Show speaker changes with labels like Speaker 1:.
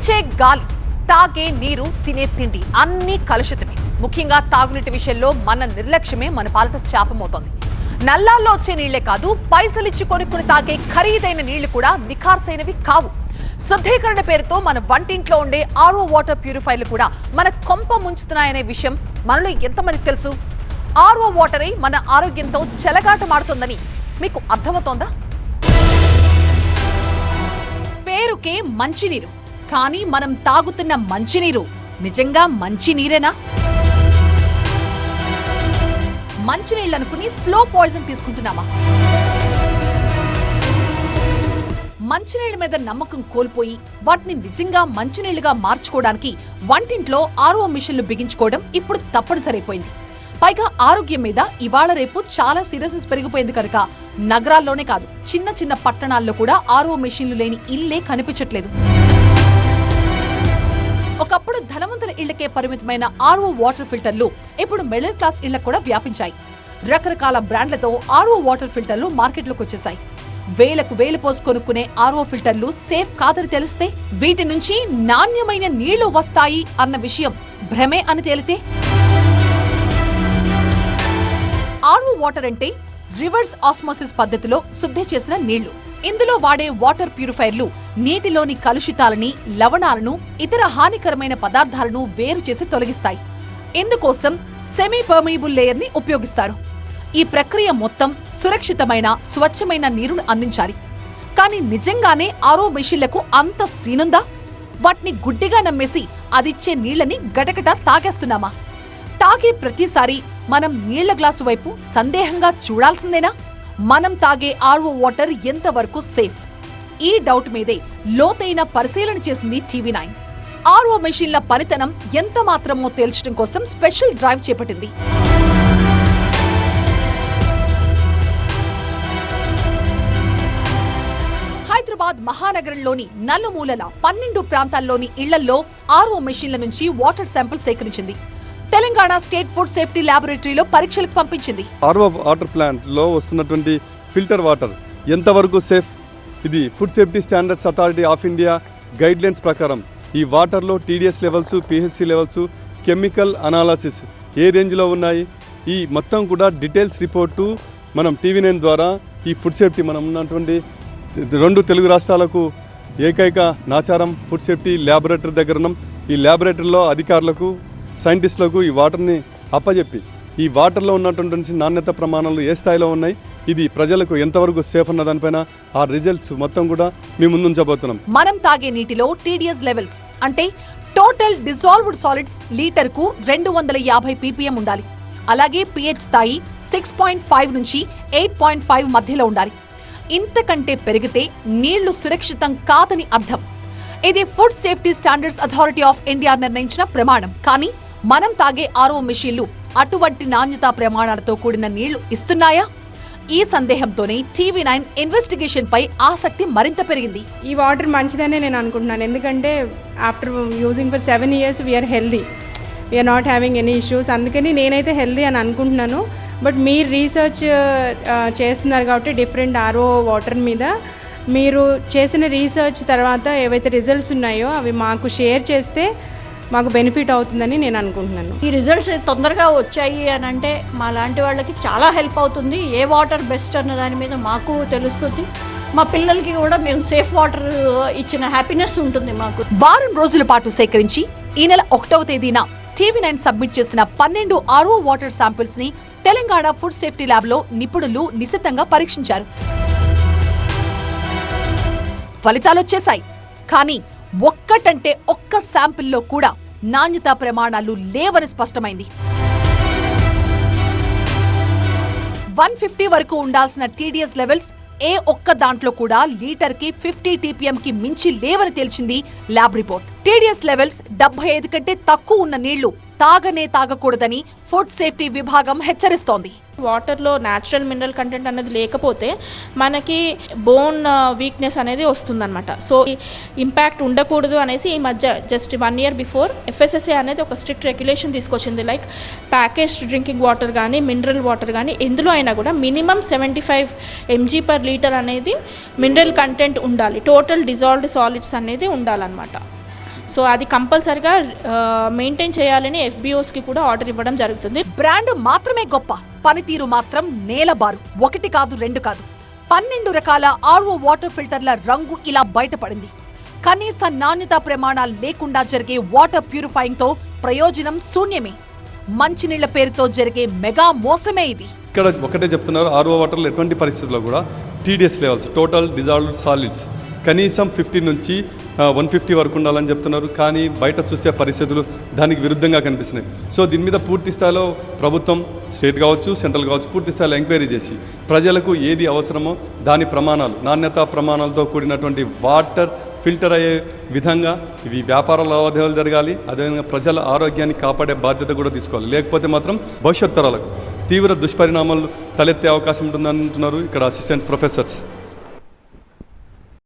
Speaker 1: పీల్చే గాలి. తాగే నీరు తినే తిండి. అన్నీ కలుషితమే. ముఖ్యంగా తాగునీటి విషయంలో మన నిర్లక్ష్యమే మన పాలట శాపమవుతోంది. నల్లాల్లో వచ్చే నీళ్ళే కాదు పైసలిచ్చి కొనుక్కుని తాగే ఖరీదైన నీళ్ళు కూడా నిఖార్సైనవి కావు. శుద్ధీకరణ పేరుతో మన వంటింట్లో ఉండే ఆర్ఓ వాటర్ ప్యూరిఫైర్లు కూడా మన కొంప ముంచుతున్నాయనే విషయం మనలో ఎంతమందికి తెలుసు? ఆర్ఓ వాటరే మన ఆరోగ్యంతో చెలగాటమాడుతోందని మీకు అర్థమవుతోందా? పేరుకే మంచినీరు. కానీ మనం తాగుతున్న మంచినీరు నిజంగా మంచినీరేనా? మంచినీళ్ళు అనుకుని స్లో పాయిజన్ తీసుకుంటున్నామా? మంచినీళ్ళ మీద నమ్మకం కోల్పోయి వాటిని నిజంగా మంచినీళ్ళుగా మార్చుకోవడానికి వంటింట్లో ఆరో మిషన్లు బిగించుకోవడం ఇప్పుడు తప్పనిసరైపోయింది పైగా ఆరోగ్యం మీద ఇవాళ రేపు చాలా సీరియస్నెస్ పెరిగిపోయింది కనుక నగరాల్లోనే కాదు చిన్న చిన్న పట్టణాల్లో కూడా ఆర్ఓ మిషన్లు లేని ఇల్లే కనిపించట్లేదు. ఒకప్పుడు ధనవంతుల ఇళ్ళకే పరిమితమైన ఆర్ఓ వాటర్ ఫిల్టర్లు ఇప్పుడు మిడిల్ క్లాస్ ఇళ్ళకు కూడా వ్యాపించాయి. రకరకాల బ్రాండ్లతో ఆర్ఓ వాటర్ ఫిల్టర్లు మార్కెట్లోకి వచ్చేసాయి వేలకు వేలు పోసి కొనుక్కునే ఆర్ఓ ఫిల్టర్లు సేఫ్ కాదని తెలిస్తే వీటి నుంచి నాణ్యమైన నీళ్ళు వస్తాయి అన్న విషయం భ్రమే అని తేలితే? ఆర్ఓ వాటర్ అంటే రివర్స్ ఆస్మోసిస్ పద్ధతిలో శుద్ధి చేసిన నీళ్ళు. ఇందులో వాడే వాటర్ ప్యూరిఫైర్లు నీటిలోని కలుషితాలని లవణాలను ఇతర హానికరమైన పదార్థాలను వేరు చేసి తొలగిస్తాయి. ఇందుకోసం సెమీ పర్మియబుల్ లేయర్ని ఉపయోగిస్తారు. ఈ ప్రక్రియ మొత్తం సురక్షితమైన స్వచ్ఛమైన నీరును అందించాలి. కానీ నిజంగానే ఆరో మెషిన్లకు అంత సీనుందా? వాటిని గుడ్డిగా నమ్మేసి అదిచ్చే నీళ్ళని గటగట తాగేస్తున్నామా? తాగే ప్రతిసారి మనం నీళ్ళ గ్లాసు వైపు సందేహంగా చూడాల్సిందేనా? మనం తాగే ఆర్ఓ వాటర్ ఎంతవరకు సేఫ్? ఈ డౌట్ మీదే లోతైన పరిశీలన చేసింది టీవీ నైన్. ఆర్ఓ మెషిన్ల పనితనం ఎంత మాత్రమో తేల్చడం కోసం స్పెషల్ డ్రైవ్ చేపట్టింది. హైదరాబాద్ మహానగరంలోని నలుమూలల పన్నెండు ప్రాంతాల్లోని ఇళ్ళల్లో ఆర్ఓ మెషిన్ల నుంచి వాటర్ శాంపిల్ సేకరించింది. తెలంగాణ స్టేట్ ఫుడ్ సేఫ్టీ ల్యాబొరేటరీలో పరీక్షలకు పంపించింది.
Speaker 2: ఆర్ఓ వాటర్ ప్లాంట్లో వస్తున్నటువంటి ఫిల్టర్ వాటర్ ఎంతవరకు సేఫ్? ఇది food safety standards authority of India guidelines ప్రకారం. ఈ వాటర్లో TDS levels PHC levels chemical analysis ఏ రేంజ్లో ఉన్నాయి? ఈ మొత్తం కూడా డీటెయిల్స్ రిపోర్టు మనం టీవీ నైన్ ద్వారా ఈ ఫుడ్ సేఫ్టీ మనం ఉన్నటువంటి రెండు తెలుగు రాష్ట్రాలకు ఏకైక నాచారం ఫుడ్ సేఫ్టీ ల్యాబొరేటరీ దగ్గర ఉన్నాం. ఈ ల్యాబొరేటరీలో అధికారులకు సైంటిస్టులకు ఈ వాటర్ని అప్పజెప్పి ఈ వాటర్లో ఉన్నటువంటి నాణ్యత ప్రమాణాలు ఏ స్థాయిలో ఉన్నాయి? ఇది ప్రజలకు ఎంతవరకు సేఫ్ అన్న దానిపైన ఆ రిజల్ట్స్ మొత్తం కూడా మీ ముందుంచబోతున్నాం
Speaker 1: మనం తాగే నీటిలో టీడీఎస్ లెవెల్స్ అంటే టోటల్ డిజాల్వ్డ్ సాలిడ్స్ లీటర్కు రెండు వందల యాభై పీపీఎం ఉండాలి. అలాగే పిహెచ్ స్థాయి సిక్స్ పాయింట్ ఫైవ్ నుంచి ఎయిట్ పాయింట్ ఫైవ్ మధ్యలో ఉండాలి. ఇంతకంటే పెరిగితే నీళ్ళు సురక్షితం కాదని అర్థం. ఇది food safety standards authority of India నిర్ణయించిన ప్రమాణం. కానీ మనం తాగే ఆర్ఓ మెషీన్లు అటువంటి నాణ్యతా ప్రమాణాలతో కూడిన నీళ్ళు ఇస్తున్నాయా? ఈ సందేహంతోనే టీవీ నైన్ ఇన్వెస్టిగేషన్ పై ఆసక్తి మరింత పెరిగింది.
Speaker 3: ఈ వాటర్ మంచిదనే నేను అనుకుంటున్నాను. ఎందుకంటే after using for seven years we are healthy we are not having any issues అందుకని నేనైతే హెల్దీ అని అనుకుంటున్నాను. బట్ మీరు రీసెర్చ్ uh, uh, చేస్తున్నారు కాబట్టి డిఫరెంట్ ఆర్ఓ వాటర్ మీద. మీరు చేసిన రీసెర్చ్ తర్వాత ఏవైతే రిజల్ట్స్ ఉన్నాయో అవి మాకు షేర్ చేస్తే మాకు బెనిఫిట్ అవుతుందని నేను అనుకుంటున్నాను.
Speaker 4: ఈ రిజల్ట్స్ తొందరగా వచ్చాయి అని అంటే మా లాంటి వాళ్ళకి చాలా హెల్ప్ అవుతుంది. ఏ వాటర్ బెస్ట్ అన్న దాని మీద మాకు తెలుస్తుంది. మా పిల్లలకి కూడా మేము సేఫ్ వాటర్ ఇచ్చిన హ్యాపీనెస్ ఉంటుంది మాకు.
Speaker 1: వారం రోజుల పాటు సేకరించి ఈ నెల ఒకటవ తేదీన టీవీ నైన్ సబ్మిట్ చేసిన పన్నెండు ఆర్ఓ వాటర్ శాంపిల్స్ని తెలంగాణ ఫుడ్ సేఫ్టీ ల్యాబ్లో నిపుణులు నిశితంగా పరీక్షించారు. ఫలితాలొచ్చేశాయి కానీ ఒక్కటంటే ఒక్క శాంపిల్లో కూడా నాణ్యతా ప్రమాణాలు లేవని స్పష్టమైంది. వన్ ఫిఫ్టీ వరకు ఉండాల్సిన టీడీఎస్ లెవెల్స్ ఏ ఒక్క దాంట్లో కూడా లీటర్కి ఫిఫ్టీ టీపీఎం కి మించి లేవని తేల్చింది ల్యాబ్ రిపోర్ట్. టీడీఎస్ లెవెల్స్ డెబ్బై ఐదు కంటే తక్కువ ఉన్న నీళ్ళు తాగనే తాగకూడదని ఫుడ్ సేఫ్టీ విభాగం హెచ్చరిస్తోంది.
Speaker 5: వాటర్లో న్యాచురల్ మినరల్ కంటెంట్ అనేది లేకపోతే మనకి బోన్ వీక్నెస్ అనేది వస్తుందన్నమాట. సో ఇంపాక్ట్ ఉండకూడదు అనేసి ఈ మధ్య just one year before FSSA అనేది ఒక స్ట్రిక్ట్ రెగ్యులేషన్ తీసుకొచ్చింది. లైక్ ప్యాకేజ్డ్ డ్రింకింగ్ వాటర్ కానీ మినరల్ వాటర్ కానీ ఎందులో అయినా కూడా minimum seventy five MG per litre అనేది మినరల్ కంటెంట్ ఉండాలి. టోటల్ డిజాల్వ్డ్ సాలిడ్స్ అనేది ఉండాలన్నమాట. సో అది కంపల్సరిగా మెయింటైన్ చేయాలని ఎఫ్బిఓస్కి కూడా ఆర్డర్ ఇవ్వడం జరుగుతుంది.
Speaker 1: బ్రాండ్ మాత్రమే గొప్ప పనితీరు మాత్రం నేలబారు. ఒకటి కాదు రెండు కాదు. పన్నెండు రకాల ఆర్ఓ వాటర్ ఫిల్టర్ల రంగు ఇలా బయటపడింది. కనీస నాణ్యతా ప్రమాణాలు లేకుండా జరిగే వాటర్ ప్యూరిఫైయింగ్తో ప్రయోజనం శూన్యమే. మంచినీళ్ళ పేరుతో జరిగే మెగా మోసమే ఇది.
Speaker 2: ఇక్కడ ఒకటే చెప్తున్నారు ఆర్ఓ వాటర్లో ఎటువంటి పరిస్థితుల్లో కూడా TDS levels total dissolved solids. కనీసం ఫిఫ్టీ నుంచి వన్ ఫిఫ్టీ వరకు ఉండాలని చెప్తున్నారు. కానీ బయట చూస్తే పరిస్థితులు దానికి విరుద్ధంగా కనిపిస్తున్నాయి. సో దీని మీద పూర్తి స్థాయిలో ప్రభుత్వం స్టేట్ కావచ్చు సెంట్రల్ కావచ్చు పూర్తి స్థాయిలో ఎంక్వైరీ చేసి ప్రజలకు ఏది అవసరమో దాని ప్రమాణాలు నాణ్యతా ప్రమాణాలతో కూడినటువంటి వాటర్ ఫిల్టర్ అయ్యే విధంగా ఇవి వ్యాపార లావాదేవీలు జరగాలి. అదేవిధంగా ప్రజల ఆరోగ్యాన్ని కాపాడే బాధ్యత కూడా తీసుకోవాలి. లేకపోతే మాత్రం భవిష్యత్ తరాలకు తీవ్ర దుష్పరిణామాలు తలెత్తే అవకాశం ఉంటుందంటున్నారు ఇక్కడ అసిస్టెంట్ ప్రొఫెసర్స్.